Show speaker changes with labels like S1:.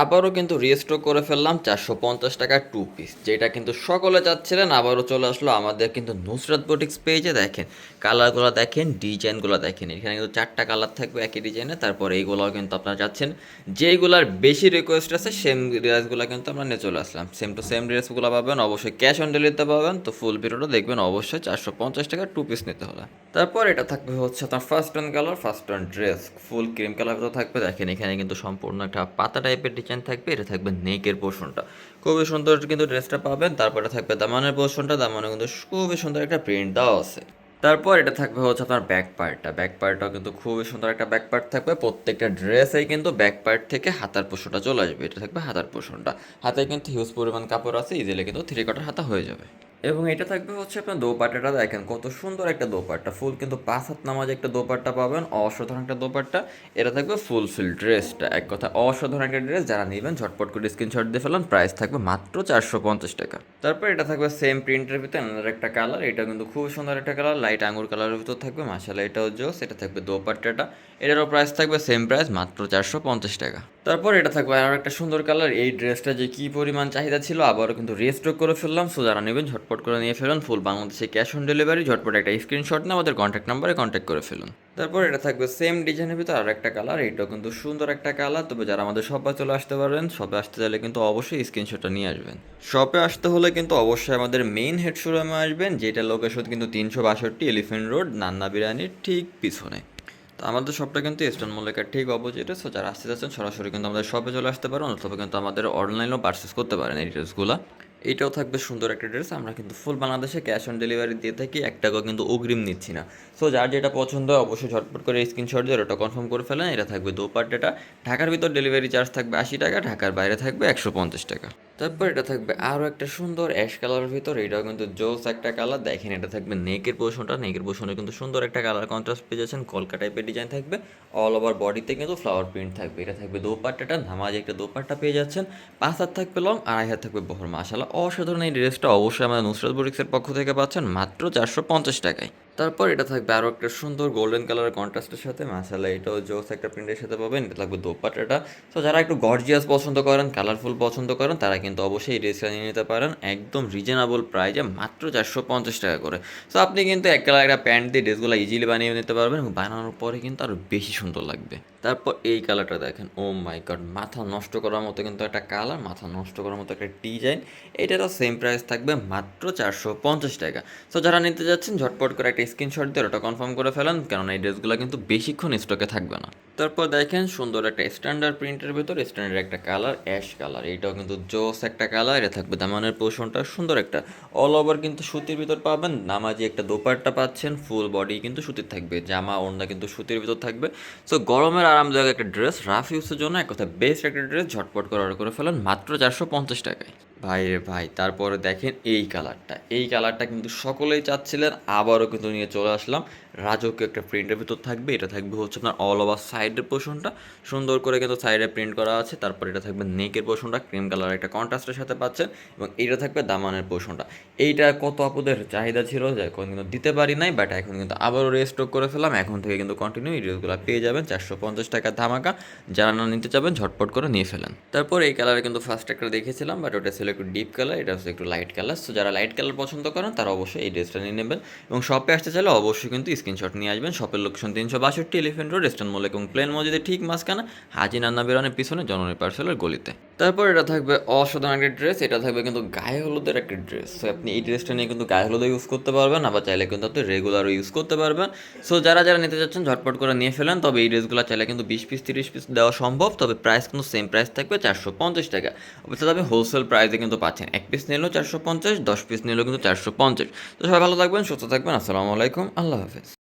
S1: আবারও কিন্তু রিস্টক করে ফেললাম চারশো পঞ্চাশ টাকার টু পিস যেটা কিন্তু সকলে চাচ্ছিলেন, আবারও চলে আসলো আমাদের কিন্তু নুসরাত বুটিক্স পেজে দেখেন কালারগুলো দেখেন ডিজাইনগুলো দেখেন, এখানে কিন্তু চারটা কালার থাকবে একই ডিজাইনে তারপর এইগুলোও কিন্তু আপনারা চাচ্ছেন, যেইগুলার বেশি রিকোয়েস্ট আছে সেম ড্রেসগুলো কিন্তু আমরা নিয়ে চলে আসলাম সেম টু সেম ড্রেসগুলো পাবেন, অবশ্যই ক্যাশ অন ডেলিভারিতে পাবেন, তো ফুল ভিডিওটা দেখবেন, অবশ্যই চারশো পঞ্চাশ টাকার টু পিস নিতে হলে। তারপর এটা থাকবে হচ্ছে আপনার first on colour first on dress full cream colour থাকবে, দেখেন এখানে কিন্তু সম্পূর্ণ একটা পাতা টাইপের ডিজাইন থাকবে, এটা থাকবে নেকের পোর্শনটা খুবই সুন্দর কিন্তু ড্রেসটা পাবেন, তারপরে থাকবে দামানের পোর্শনটা দামানে কিন্তু খুবই সুন্দর একটা প্রিন্ট দেওয়া আছে। তারপর এটা থাকবে হচ্ছে আপনার ব্যাক পার্টটা ব্যাক পার্টটাও কিন্তু খুবই সুন্দর একটা ব্যাক পার্ট থাকবে। প্রত্যেকটা ড্রেসেই কিন্তু ব্যাক পার্ট থেকে হাতার পোষণটা চলে আসবে। এটা থাকবে হাতার পোষণটা। হাতে কিন্তু হিউজ পরিমাণ কাপড় আছে ইজিলি কিন্তু থ্রি কটার হাতা হয়ে যাবে। এবং এটা থাকবে হচ্ছে আপনার দোপাট্টাটা দেখেন, কত সুন্দর একটা দোপাট্টা। ফুল কিন্তু পাঁচ হাত নামাজ একটা দোপাট্টা পাবেন, অসাধারণ একটা দোপাট্টা। এটা থাকবে ফুল ফিল ড্রেসটা, এক কথা অসাধারণ একটা ড্রেস। যারা নেবেন, ঝটপট করে স্ক্রিনশট দিয়ে ফেলান, প্রাইস থাকবে মাত্র চারশো পঞ্চাশ টাকা। তারপর এটা থাকবে সেম প্রিন্টের ভিতরে আলাদা একটা কালার এটা কিন্তু খুব সুন্দর একটা কালার লাইট আঙুর কালারের ভিতর থাকবে মাসালা এটাও জোস, এটা থাকবে দোপাট্টাটা। এটারও প্রাইস থাকবে সেম প্রাইস মাত্র চারশো পঞ্চাশ টাকা। তারপর এটা থাকবে আর একটা সুন্দর কালার এই ড্রেসটা যে কি পরিমাণ চাহিদা ছিল, আবারও কিন্তু রেস্টক করে ফেললাম। সো যারা নেবেন, ঝটপট করে নিয়ে ফেলুন। ফুল বাংলাদেশে ক্যাশ অন ডেলিভারি ঝটপট একটা স্ক্রিনশট নিয়ে আমাদের কন্ট্যাক্ট নাম্বারে কন্ট্যাক্ট করে ফেলুন। তারপর এটা থাকবে সেম ডিজাইনের ভিতর আর একটা কালার এটাও কিন্তু সুন্দর একটা কালার তবে যারা আমাদের শপে চলে আসতে পারবেন শপে আসতে চাইলে কিন্তু অবশ্যই স্ক্রিনশটটা নিয়ে আসবেন। শপে আসতে হলে কিন্তু অবশ্যই আমাদের মেইন হেড শোরুমে আসবেন যেটা লোকেশন কিন্তু তিনশো বাষট্টি এলিফেন্ট রোড নান্না বিরিয়ানির ঠিক পিছনে। আমাদের শপটা কিন্তু ইস্টার্ন মল্লিকার ঠিক অপোজিটে সো যারা আসতে চাচ্ছেন সরাসরি কিন্তু আমাদের শপে চলে আসতে পারেন, অথবা কিন্তু আমাদের অনলাইনেও পারচেস করতে পারেন এই ড্রেসগুলো এইটাও থাকবে সুন্দর একটা ড্রেস আমরা কিন্তু ফুল বাংলাদেশে ক্যাশ অন ডেলিভারি দিয়ে থাকি, এক টাকাও কিন্তু অগ্রিম নিচ্ছি না। সো যার যেটা পছন্দ হয়, অবশ্যই ঝটপট করে স্ক্রিনশট দিয়ে ওটা কনফার্ম করে ফেলেন, এটা থাকবে দোপাট্টাটা। ঢাকার ভিতর ডেলিভারি চার্জ থাকবে আশি টাকা, ঢাকার বাইরে থাকবে একশো পঞ্চাশ টাকা। তারপর এটা থাকবে আরও একটা সুন্দর অ্যাশ কালারের ভিতর, এটাও কিন্তু জোস একটা কালার। দেখেন, এটা থাকবে নেকের পোর্শনটা নেকের পোর্শনে কিন্তু সুন্দর একটা কালার কন্ট্রাস্ট পেয়ে যাচ্ছেন। কলকা টাইপের ডিজাইন থাকবে। অল ওভার বডিতে কিন্তু ফ্লাওয়ার প্রিন্ট থাকবে। এটা থাকবে দোপাট্টাটা, নামাজ একটা দোপাট্টা পেয়ে যাচ্ছেন। পাঁচ হাত থাকবে লং আড়াই হাত থাকবে বহর। মাসালা অসাধারণ এই ড্রেসটা অবশ্যই আমাদের নুসরাত বুটিক্সের পক্ষ থেকে পাচ্ছেন মাত্র চারশো পঞ্চাশ টাকায়। তারপর এটা থাকবে আরও একটা সুন্দর গোল্ডেন কালারের কন্ট্রাস্টের সাথে। মাসালা এটাও জোস একটা প্রিন্টের সাথে পাবেন। এটা থাকবে দোপাট্টাটা তো যারা একটু গর্জিয়াস পছন্দ করেন কালারফুল পছন্দ করেন, তারা কিন্তু অবশ্যই এই ড্রেসটা নিয়ে নিতে পারেন। একদম রিজনেবল প্রাইজে মাত্র চারশো পঞ্চাশ টাকা করে। সো আপনি কিন্তু এক কালার একটা প্যান্ট দিয়ে ড্রেসগুলো ইজিলি বানিয়ে নিতে পারবেন এবং বানানোর পরে কিন্তু আরও বেশি সুন্দর লাগবে। তারপর এই কালারটা দেখেন, ও মাই গড, মাথা নষ্ট করার মতো কিন্তু একটা কালার, মাথা নষ্ট করার মতো একটা ডিজাইন। এটারও সেম প্রাইস থাকবে মাত্র চারশো পঞ্চাশ টাকা। সো যারা নিতে যাচ্ছেন, ঝটপট করে একটা স্ক্রিনশট দিয়ে ওটা কনফার্ম করে ফেলেন, কেননা এই ড্রেসগুলো কিন্তু বেশিক্ষণ স্টকে থাকবে না। তারপর দেখেন সুন্দর একটা স্ট্যান্ডার্ড প্রিন্টের ভিতর স্ট্যান্ডার্ড একটা কালার অ্যাশ কালার এইটাও কিন্তু জোস একটা কালার এটা থাকবে দামানের পোষণটা সুন্দর একটা। অল ওভার কিন্তু সুতির ভিতর পাবেন, নামাজি একটা দোপাট্টা পাচ্ছেন ফুল বডি কিন্তু সুতির থাকবে, জামা, ওড়না কিন্তু সুতির ভিতর থাকবে। সো গরমের আরামদায়ক একটা ড্রেস রাফ ইউজের জন্য এক কথা বেস্ট একটা ড্রেস ঝটপট করে অর্ডার করে ফেলেন, মাত্র চারশো পঞ্চাশ টাকায়। ভাই রে ভাই, তারপরে দেখেন এই কালারটা এই কালারটা কিন্তু সকলেই চাচ্ছিলেন, আবারও কিন্তু নিয়ে চলে আসলাম। রাজকীয় একটা প্রিন্টের ভিতর থাকবে, এটা থাকবে হচ্ছে আপনার অল ওভার সাইডের পোর্শনটা সুন্দর করে কিন্তু সাইডে প্রিন্ট করা আছে, তারপর এটা থাকবে নেকের পোর্শনটা ক্রিম কালার একটা কন্ট্রাস্টের সাথে পাচ্ছেন, এবং এটা থাকবে দামানের পোর্শনটা এইটা কত আপুদের চাহিদা ছিল, যে এখন কিন্তু দিতে পারি নাই বাট এখন কিন্তু আবারও রেস্টক করে ফেলাম এখন থেকে কিন্তু কন্টিনিউ এই ড্রেসগুলো পেয়ে যাবেন, চারশো পঞ্চাশ টাকার ধামাকা, যারা না নিতে চাবেন ঝটপট করে নিয়ে ফেলেন। তারপর এই কালারে কিন্তু ফার্স্ট একটা দেখেছিলাম বাট ওটা ছিল একটু ডিপ কালার এটা হচ্ছে একটু লাইট কালার সো যারা লাইট কালার পছন্দ করেন, তারা অবশ্যই এই ড্রেসটা নিয়ে নেবেন, এবং শপে আসতে চাইলে অবশ্যই কিন্তু স্ক্রিনশট নিয়ে আসবেন শপের লোকেশন তিনশো বাষট্টি এলিফেন্ট রোড ইস্টার্ন মল এবং প্লেন মসজিদের ঠিক মাঝখানে হাজি নান্না বেরনের পিছনে জননী পার্সেলের গলিতে। তারপর এটা থাকবে অসাধারণ একটা ড্রেস এটা থাকবে কিন্তু গায়ে হলুদের একটা ড্রেস সো আপনি এই ড্রেসটা নিয়ে কিন্তু গায়ে হলুদও ইউজ করতে পারবেন, আবার চাইলে কিন্তু আপনি রেগুলারও ইউজ করতে পারবেন। সো যারা যারা নিতে চাচ্ছেন ঝটপট করে নিয়ে ফেলেন, তবে এই ড্রেসগুলো চাইলে কিন্তু বিশ পিস তিরিশ পিস দেওয়া সম্ভব, তবে প্রাইস কিন্তু সেম প্রাইস থাকবে চারশো পঞ্চাশ টাকা। অবশ্যই তবে হোলসেল প্রাইসে কিন্তু পাচ্ছেন। এক পিস নিলেও চারশো পঞ্চাশ, দশ পিস নিলেও কিন্তু চারশো পঞ্চাশ। তো সবাই ভালো থাকবেন, সুস্থ থাকবেন, আসসালামু আলাইকুম, আল্লাহ হাফেজ।